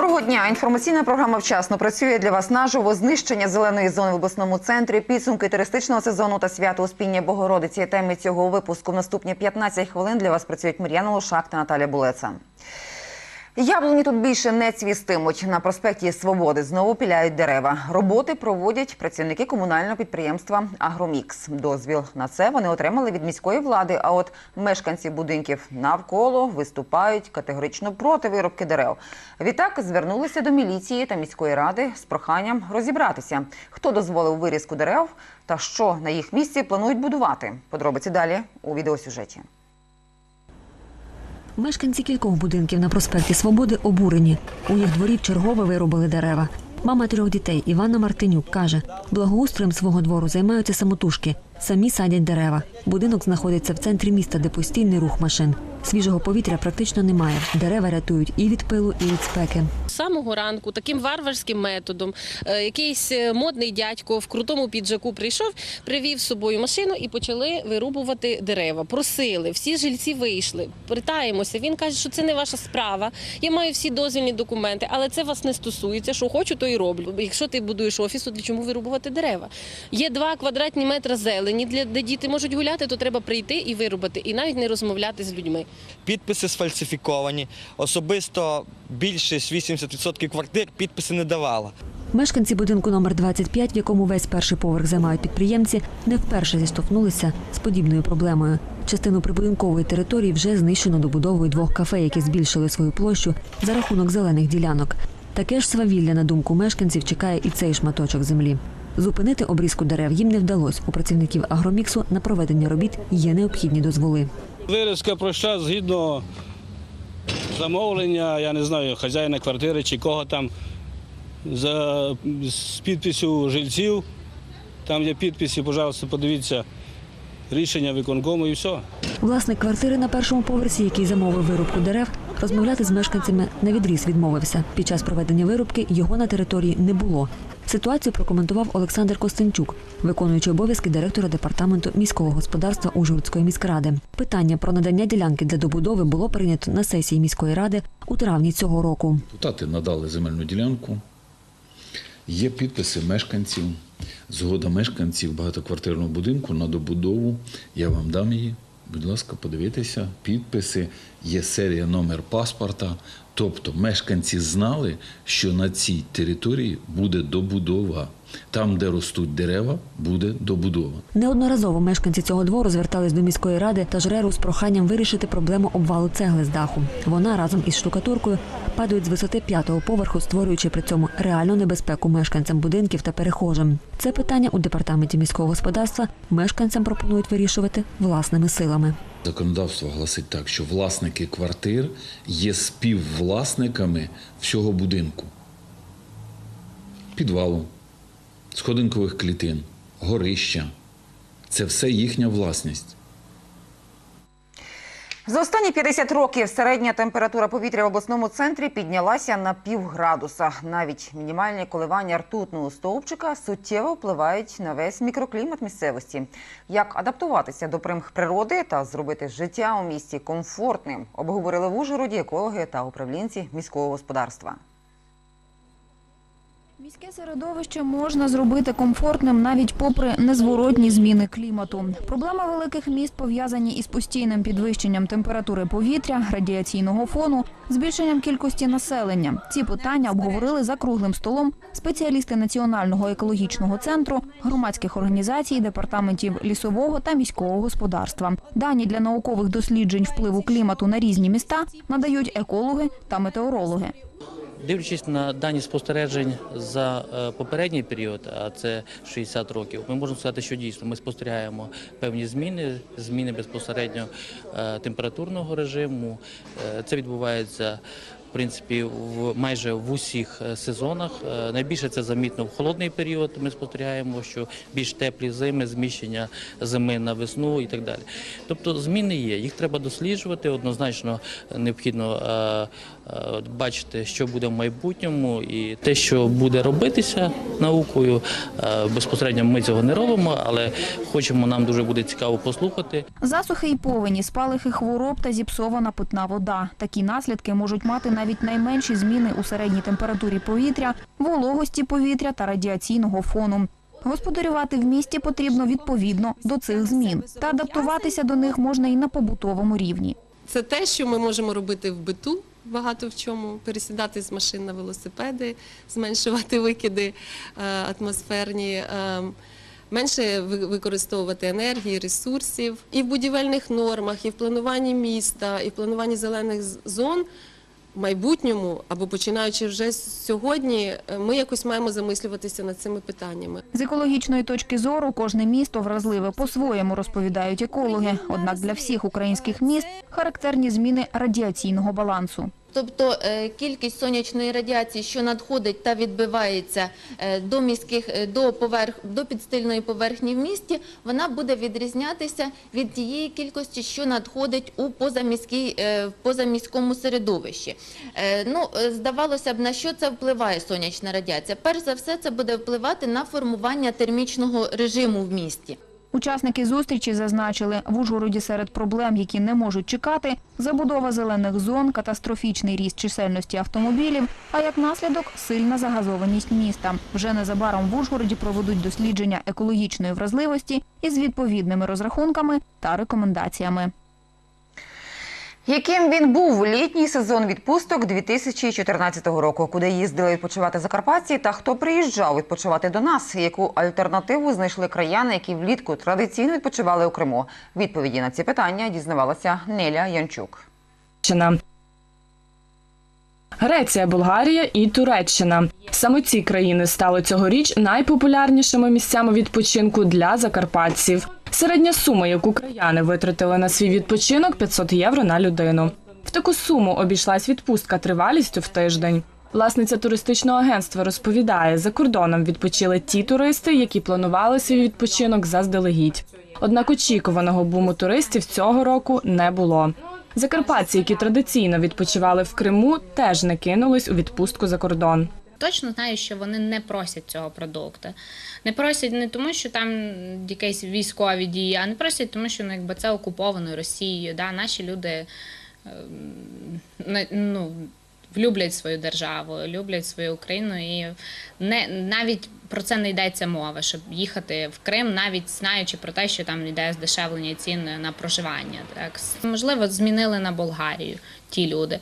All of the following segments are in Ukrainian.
Доброго дня. Інформаційна програма вчасно працює для вас наживо. Знищення зеленої зони в обласному центрі, підсумки туристичного сезону та свято Успіння Богородиці. Теми цього випуску в наступні 15 хвилин для вас працюють Мар'яна Лошак та Наталя Булеца. Яблуні тут більше не цвістимуть. На проспекті Свободи знову піляють дерева. Роботи проводять працівники комунального підприємства Агромікс. Дозвіл на це вони отримали від міської влади. А от мешканці будинків навколо виступають категорично проти вирубки дерев. Відтак звернулися до міліції та міської ради з проханням розібратися, хто дозволив вирізку дерев та що на їх місці планують будувати. Подробиці далі у відеосюжеті. Мешканці кількох будинків на проспекті Свободи обурені. У їх дворі чергове вирубали дерева. Мама трьох дітей Івана Мартинюк каже, благоустроєм свого двору займаються самотужки, самі садять дерева. Будинок знаходиться в центрі міста, де постійний рух машин. Свіжого повітря практично немає. Дерева рятують і від пилу, і від спеки. Самого ранку таким варварським методом е, якийсь е, модний дядько в крутому піджаку прийшов, привів з собою машину і почали вирубувати дерева. Просили, всі жильці вийшли. Питаємося. Він каже, що це не ваша справа. Я маю всі дозвільні документи, але це вас не стосується. Що хочу, то і роблю. Якщо ти будуєш офіс, то для чому вирубувати дерева? Є два квадратні метри зелені, для де діти можуть гуляти, то треба прийти і вирубати, і навіть не розмовляти з людьми. Підписи сфальсифіковані. Особисто більшість 80% квартир підписи не давала. Мешканці будинку номер 25, в якому весь перший поверх займають підприємці, не вперше зіштовхнулися з подібною проблемою. Частину прибудинкової території вже знищено добудовою двох кафе, які збільшили свою площу за рахунок зелених ділянок. Таке ж свавілля, на думку мешканців, чекає і цей шматочок землі. Зупинити обрізку дерев їм не вдалося. У працівників агроміксу на проведення робіт є необхідні дозволи. Вирізка проща згідно замовлення, я не знаю, хазяїна квартири чи кого там, за, з підписю жильців. Там є підписи, пожалуйста, подивіться рішення виконкому і все. Власник квартири на першому поверсі, який замовив вирубку дерев, розмовляти з мешканцями на відріз відмовився. Під час проведення вирубки його на території не було. Ситуацію прокоментував Олександр Костенчук, виконуючий обов'язки директора департаменту міського господарства Ужгородської міськради. Питання про надання ділянки для добудови було прийнято на сесії міської ради у травні цього року. Депутати надали земельну ділянку. Є підписи мешканців, згода мешканців багатоквартирного будинку на добудову. Я вам дам її. Будь ласка, подивіться, підписи, є серія номер паспорта. Тобто мешканці знали, що на цій території буде добудова. Там, де ростуть дерева, буде добудова. Неодноразово мешканці цього двору звертались до міської ради та жреру з проханням вирішити проблему обвалу цегли з даху. Вона разом із штукатуркою падають з висоти п'ятого поверху, створюючи при цьому реальну небезпеку мешканцям будинків та перехожим. Це питання у департаменті міського господарства мешканцям пропонують вирішувати власними силами. Законодавство гласить так, що власники квартир є співвласниками всього будинку. Підвалу, сходинкових клітин, горища. Це все їхня власність. За останні 50 років середня температура повітря в обласному центрі піднялася на півградуса. Навіть мінімальні коливання ртутного стовпчика суттєво впливають на весь мікроклімат місцевості. Як адаптуватися до примх природи та зробити життя у місті комфортним, обговорили в Ужгороді екологи та управлінці міського господарства. Міське середовище можна зробити комфортним навіть попри незворотні зміни клімату. Проблеми великих міст пов'язані із постійним підвищенням температури повітря, радіаційного фону, збільшенням кількості населення. Ці питання обговорили за круглим столом спеціалісти Національного екологічного центру, громадських організацій, департаментів лісового та міського господарства. Дані для наукових досліджень впливу клімату на різні міста надають екологи та метеорологи. Дивлячись на дані спостережень за е, попередній період, а це 60 років, ми можемо сказати, що дійсно ми спостерігаємо певні зміни, зміни безпосередньо е, температурного режиму. Е, Це відбувається. В принципі, в майже в усіх сезонах найбільше це замітно в холодний період. Ми спостерігаємо, що більш теплі зими, зміщення зими на весну і так далі. Тобто зміни є, їх треба досліджувати. Однозначно необхідно бачити, що буде в майбутньому, і те, що буде робитися наукою, е, безпосередньо ми цього не робимо, але хочемо, нам дуже буде цікаво послухати. Засухи і повені, спалахи хвороб та зіпсована питна вода. Такі наслідки можуть мати навіть найменші зміни у середній температурі повітря, вологості повітря та радіаційного фону. Господарювати в місті потрібно відповідно до цих змін, та адаптуватися до них можна і на побутовому рівні. Це те, що ми можемо робити в биту. Багато в чому пересідати з машин на велосипеди, зменшувати викиди е, атмосферні, е, менше ви- використовувати енергії, ресурсів. І в будівельних нормах, і в плануванні міста, і в плануванні зелених зон в майбутньому або починаючи вже сьогодні, е, ми якось маємо замислюватися над цими питаннями. З екологічної точки зору кожне місто вразливе по-своєму розповідають екологи. Однак для всіх українських міст характерні зміни радіаційного балансу. Тобто е, кількість сонячної радіації, що надходить та відбивається е, до міських е, до поверх до підстильної поверхні в місті, вона буде відрізнятися від тієї кількості, що надходить у позаміській позаміському середовищі. Ну здавалося б, на що це впливає сонячна радіація? Перш за все, це буде впливати на формування термічного режиму в місті. Учасники зустрічі зазначили, в Ужгороді серед проблем, які не можуть чекати, забудова зелених зон, катастрофічний ріст чисельності автомобілів, а як наслідок сильна загазованість міста. Вже незабаром в Ужгороді проведуть дослідження екологічної вразливості із відповідними розрахунками та рекомендаціями. Яким він був літній сезон відпусток 2014 року, куди їздили відпочивати закарпатці, та хто приїжджав відпочивати до нас? Яку альтернативу знайшли краяни, які влітку традиційно відпочивали у Криму? Відповіді на ці питання дізнавалася Неля Янчук. Греція, Болгарія і Туреччина. Саме ці країни стали цьогоріч найпопулярнішими місцями відпочинку для закарпатців. Середня сума, яку краяни витратили на свій відпочинок 500 євро на людину. В таку суму обійшлась відпустка тривалістю в тиждень. Власниця туристичного агентства розповідає, за кордоном відпочили ті туристи, які планували свій відпочинок заздалегідь. Однак очікуваного буму туристів цього року не було. Закарпатці, які традиційно відпочивали в Криму, теж не кинулись у відпустку за кордон. Точно знаю, що вони не просять цього продукту. Не просять не тому, що там якісь військові дії, а не просять, тому що ну, якби це окуповано Росією. Да? Наші люди ем, ну, люблять свою державу, люблять свою Україну, і не навіть про це не йдеться мова, щоб їхати в Крим, навіть знаючи про те, що там йде здешевлення цін на проживання. Так можливо, змінили на Болгарію ті люди.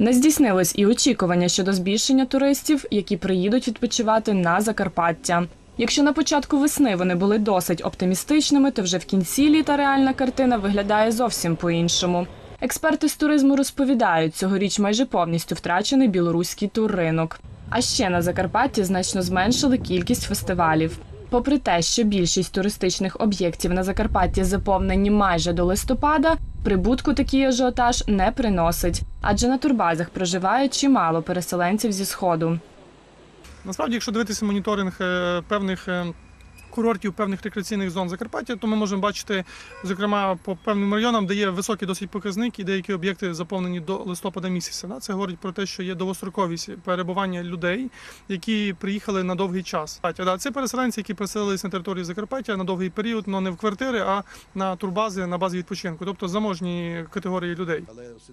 Не здійснились і очікування щодо збільшення туристів, які приїдуть відпочивати на Закарпаття. Якщо на початку весни вони були досить оптимістичними, то вже в кінці літа реальна картина виглядає зовсім по-іншому. Експерти з туризму розповідають, цьогоріч майже повністю втрачений білоруський турринок. А ще на Закарпатті значно зменшили кількість фестивалів. Попри те, що більшість туристичних об'єктів на Закарпатті заповнені майже до листопада, прибутку такий ажіотаж не приносить, адже на турбазах проживає чимало переселенців зі сходу. Насправді, якщо дивитися моніторинг е, певних е, курортів, певних рекреаційних зон Закарпаття, то ми можемо бачити, зокрема, по певним районам, де є високий досить показник, і деякі об'єкти заповнені до листопада місяця. Це говорить про те, що є довгостроковість перебування людей, які приїхали на довгий час. Це переселенці, які переселилися на території Закарпаття на довгий період, але не в квартири, а на турбази на базі відпочинку, тобто заможні категорії людей.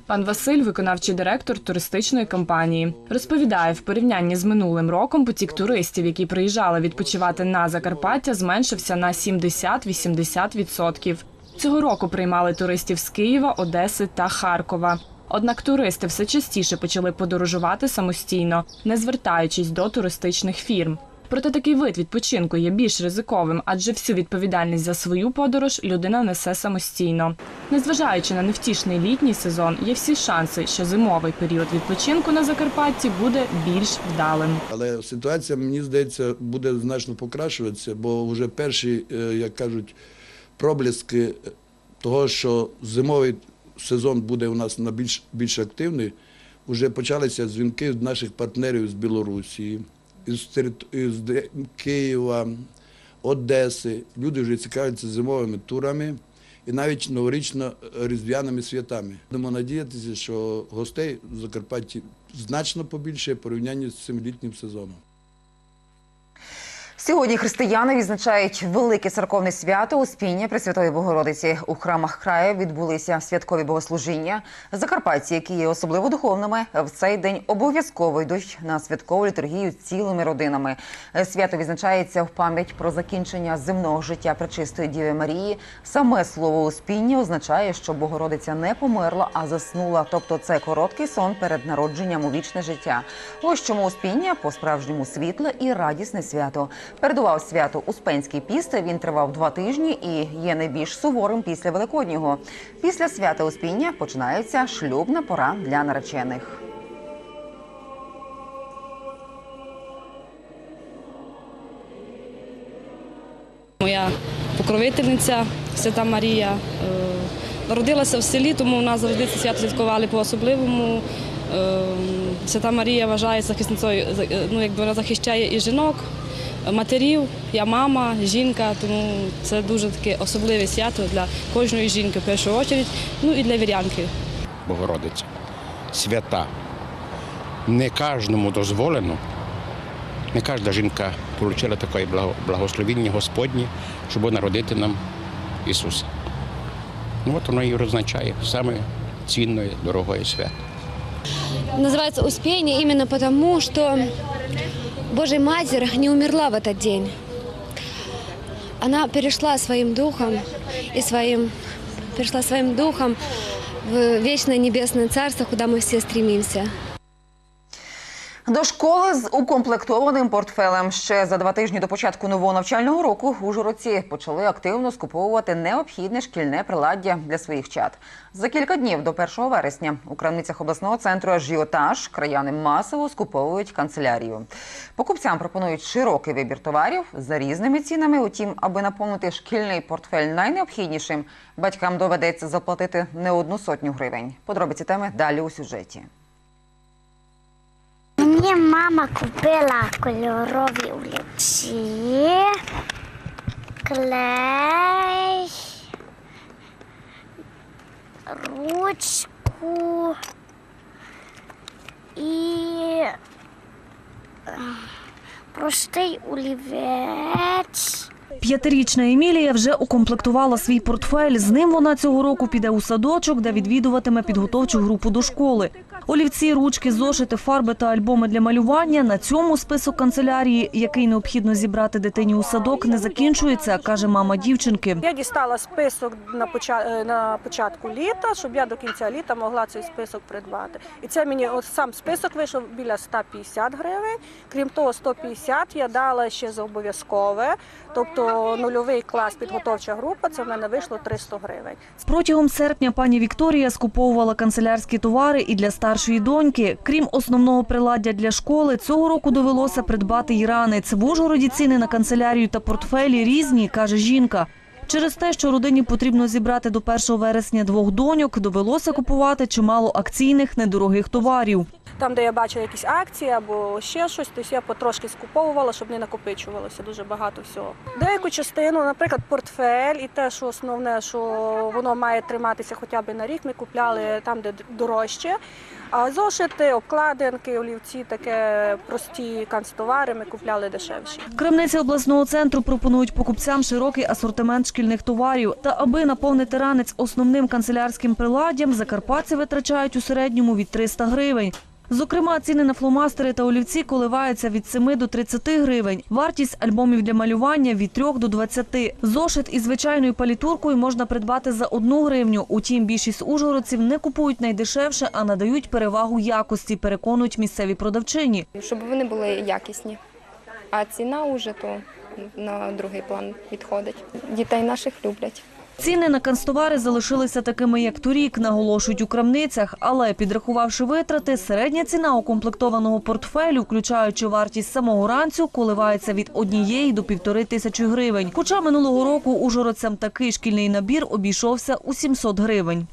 Пан Василь, виконавчий директор туристичної компанії, розповідає, в порівнянні з минулим роком потік туристів, які приїжджали відпочивати на Закарпаття, зменшився на 70-80%. Цього року приймали туристів з Києва, Одеси та Харкова. Однак туристи все частіше почали подорожувати самостійно, не звертаючись до туристичних фірм. Проте такий вид відпочинку є більш ризиковим, адже всю відповідальність за свою подорож людина несе самостійно. Незважаючи на невтішний літній сезон, є всі шанси, що зимовий період відпочинку на Закарпатті буде більш вдалим. Але ситуація, мені здається, буде значно покращуватися, бо вже перші, е, як кажуть, проблиски того, що зимовий сезон буде у нас на більш, більш активний, вже почалися дзвінки наших партнерів з Білорусі, із, із Києва, Одеси. Люди вже цікавляться зимовими турами і навіть новорічно-різдвяними святами. Будемо надіятися, що гостей в Закарпатті значно побільше порівнянні з цим літнім сезоном. Сьогодні християни відзначають велике церковне свято Успіння Пресвятої Богородиці. У храмах краю відбулися святкові богослужіння. Закарпатці, які є особливо духовними, в цей день обов'язково йдуть на святкову літургію цілими родинами. Свято відзначається в пам'ять про закінчення земного життя Пречистої Діви Марії. Саме слово Успіння означає, що Богородиця не померла, а заснула. Тобто це короткий сон перед народженням у вічне життя. Ось чому Успіння по-справжньому світле і радісне свято. Передував свято Успенський піст. Він тривав два тижні і є найбільш суворим після Великоднього. Після свята Успіння починається шлюбна пора для наречених. Моя покровительниця Свята Марія е, народилася в селі, тому в нас завжди це свято святкували по-особливому. Е, Свята Марія вважає захисницею, е, ну, якби вона захищає і жінок, матерів, я мама, жінка, тому це дуже таке особливе свято для кожної жінки в першу чергу, ну і для вірянки. Богородиця, свята. Не кожному дозволено, не кожна жінка отримала таке благо- благословіння Господнє, щоб народити нам Ісуса. Ну от воно і означає саме цінне, дорогое свято. Называется «Успение» именно потому, что Божья Матерь не умерла в этот день. Она перешла своим духом и своим, перешла своим духом в вечное небесное царство, куда мы все стремимся. До школи з укомплектованим портфелем ще за два тижні до початку нового навчального року ужгородці почали активно скуповувати необхідне шкільне приладдя для своїх чат. За кілька днів до 1 вересня у крамницях обласного центру «Ажіотаж» краяни масово скуповують канцелярію. Покупцям пропонують широкий вибір товарів за різними цінами. Утім, аби наповнити шкільний портфель найнеобхіднішим, батькам доведеться заплатити не одну сотню гривень. Подробиці теми далі у сюжеті. Мені мама купила кольорові олівці, клей, ручку і е, простий олівець. П'ятирічна Емілія вже укомплектувала свій портфель. З ним вона цього року піде у садочок, де відвідуватиме підготовчу групу до школи. Олівці, ручки, зошити, фарби та альбоми для малювання. На цьому список канцелярії, який необхідно зібрати дитині у садок, не закінчується, каже мама дівчинки. Я дістала список на початку, літа, щоб я до кінця літа могла цей список придбати. І це мені от сам список вийшов біля 150 гривень. Крім того, 150 я дала ще за обов'язкове, тобто нульовий клас підготовча група. Це в мене вийшло 300 гривень. Протягом серпня пані Вікторія скуповувала канцелярські товари і для старшої доньки. Крім основного приладдя для школи, цього року довелося придбати й ранець. В Ужгороді ціни на канцелярію та портфелі різні, каже жінка. Через те, що родині потрібно зібрати до 1 вересня двох доньок, довелося купувати чимало акційних недорогих товарів. Там, де я бачила якісь акції або ще щось, то я потрошки скуповувала, щоб не накопичувалося дуже багато всього. Деяку частину, наприклад, портфель і те, що основне, що воно має триматися хоча б на рік, ми купляли там, де дорожче. А зошити, обкладинки, олівці, таке прості канцтовари ми купляли дешевші. Кремниці обласного центру пропонують покупцям широкий асортимент шкільних товарів. Та аби наповнити ранець основним канцелярським приладдям, закарпатці витрачають у середньому від 300 гривень. Зокрема, ціни на фломастери та олівці коливаються від 7 до 30 гривень. Вартість альбомів для малювання від 3 до 20. Зошит із звичайною палітуркою можна придбати за 1 гривню. Утім, більшість ужгородців не купують найдешевше, а надають перевагу якості, переконують місцеві продавчині. щоб вони були якісні. А ціна вже то на другий план відходить. Дітей наших люблять. Ціни на канцтовари залишилися такими, як торік, наголошують у крамницях. Але підрахувавши витрати, середня ціна укомплектованого портфелю, включаючи вартість самого ранцю, коливається від однієї до півтори тисячі гривень. Хоча минулого року ужгородцям такий шкільний набір обійшовся у 700 гривень.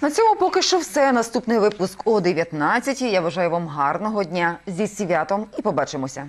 На цьому поки що все. Наступний випуск о 19 Я бажаю вам гарного дня зі святом і побачимося.